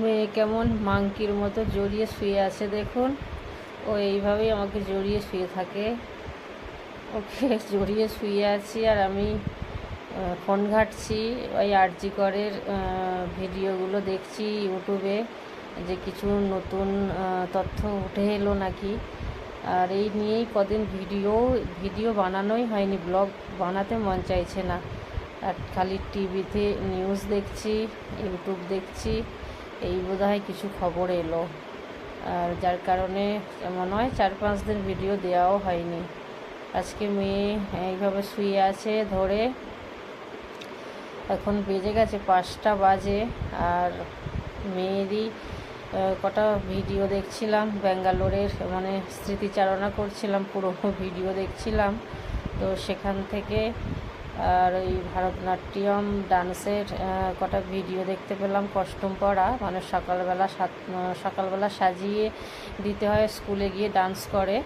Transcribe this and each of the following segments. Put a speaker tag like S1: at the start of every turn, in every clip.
S1: মেয়ে কেমন মাংকির মতো জড়িয়ে শুয়ে আছে দেখুন। ও এইভাবেই আমাকে জড়িয়ে শুয়ে থাকে। ওকে জড়িয়ে শুয়ে আছি আর আমি ফোন ঘাঁটছি, ওই আরজি করের ভিডিওগুলো দেখছি ইউটিউবে যে কিছু নতুন তথ্য উঠে এলো নাকি। আর এই নিয়েই কদিন ভিডিও ভিডিও বানানোই হয়নি, ব্লগ বানাতে মন চাইছে না। আর খালি টিভিতে নিউজ দেখছি, ইউটিউব দেখছি। এই বোধহয় কিছু খবর এলো। আর যার কারণে মনে হয় চার পাঁচ দিন ভিডিও দেওয়াও হয়নি। আজকে মেয়ে এইভাবে শুয়ে আছে ধরে। এখন বেজে গেছে পাঁচটা বাজে আর মেয়েরই কটা ভিডিও দেখছিলাম, ব্যাঙ্গালোরের মানে স্মৃতিচারণা করছিলাম পুরো ভিডিও দেখছিলাম। তো সেখান থেকে আর ওই ভারতনাট্যম ডান্সের কটা ভিডিও দেখতে পেলাম কস্টিউম পরা মানে সকালবেলা সকালবেলা সাজিয়ে দিতে হয়, স্কুলে গিয়ে ডান্স করে।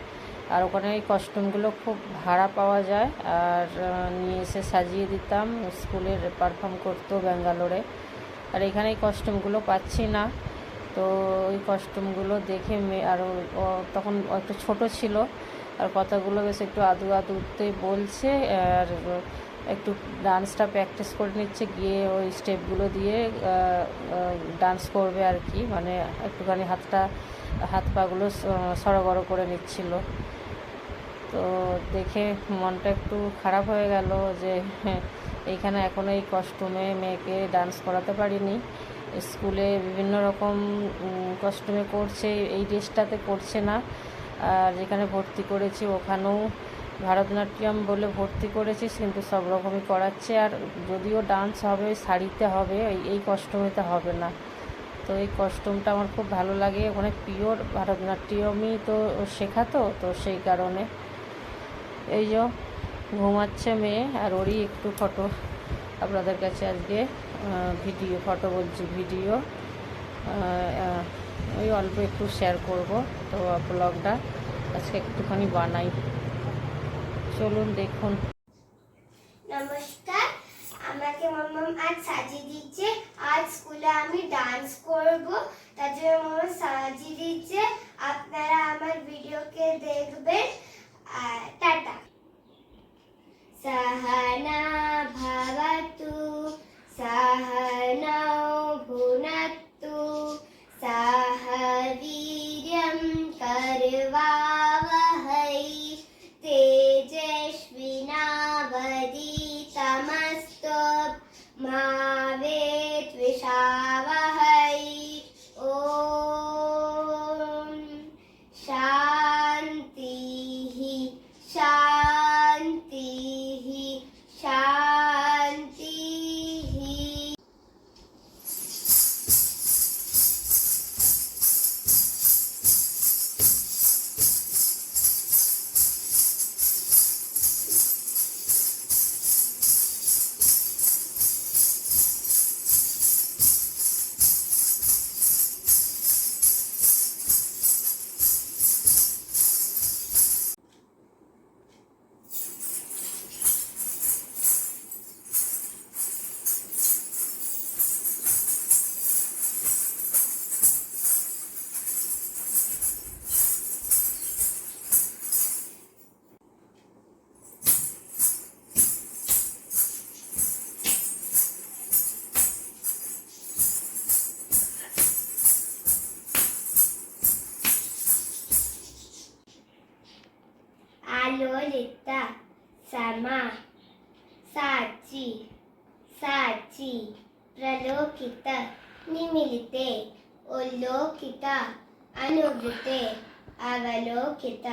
S1: আর ওখানে এই কস্টিউমগুলো খুব ভাড়া পাওয়া যায়। আর নিয়ে এসে সাজিয়ে দিতাম স্কুলের পারফর্ম করতো ব্যাঙ্গালোরে। আর এখানে এই কস্টিউমগুলো পাচ্ছি না। তো ওই কস্টিউমগুলো দেখে মেয়ে আর তখন একটু ছোটো ছিল। আর কথাগুলো বেশ একটু আদু আদুতে বলছে। আর একটু ডান্সটা প্র্যাকটিস করে নিচ্ছে, গিয়ে ওই স্টেপগুলো দিয়ে ডান্স করবে আর কি। মানে একটুখানি হাতটা, হাত পাগুলো সড়গড় করে নিচ্ছিল। তো দেখে মনটা একটু খারাপ হয়ে গেল যে, এইখানে এখন এই কস্টিউমে মেয়েকে ডান্স করাতে পারিনি। স্কুলে বিভিন্ন রকম কস্টিউমে করছে, এই ড্রেসটাতে করছে না। আর যেখানে ভর্তি করেছি ওখানেও ভারতনাট্যম বলে ভর্তি করেছি কিন্তু সব রকমই করাচ্ছে। আর যদিও ডান্স হবে শাড়িতে হবে এই কস্টিউমেতে হবে না। তো এই কস্টিউমটা আমার খুব ভালো লাগে। ওখানে পিওর ভারতনাট্যমই তো শেখাতো, তো সেই কারণে। এই যে, ঘুমাচ্ছে মেয়ে, আর ওরই একটু ফটো আপনাদের কাছে আজকে ভিডিও ফটো বলছি ভিডিও ওই অল্প একটু শেয়ার করব, তো ব্লগটা আজকে একটুখানি বানাই। চলুন দেখুন।
S2: নমস্কার, আমাকে মামাম আজ সাজিয়ে দিচ্ছে আজ স্কুলে আমি ডান্স করব। তার জন্য মামা সাজিয়ে দিচ্ছে আপনারা আমার ভিডিওকে দেখবেন। Sapolita, സമ സാക്ഷി സാക്ഷി പ്രലോകിത നിമിലിത്തെ ഒല്ലോകിത അനുവൃത്തെ അവലോകിത.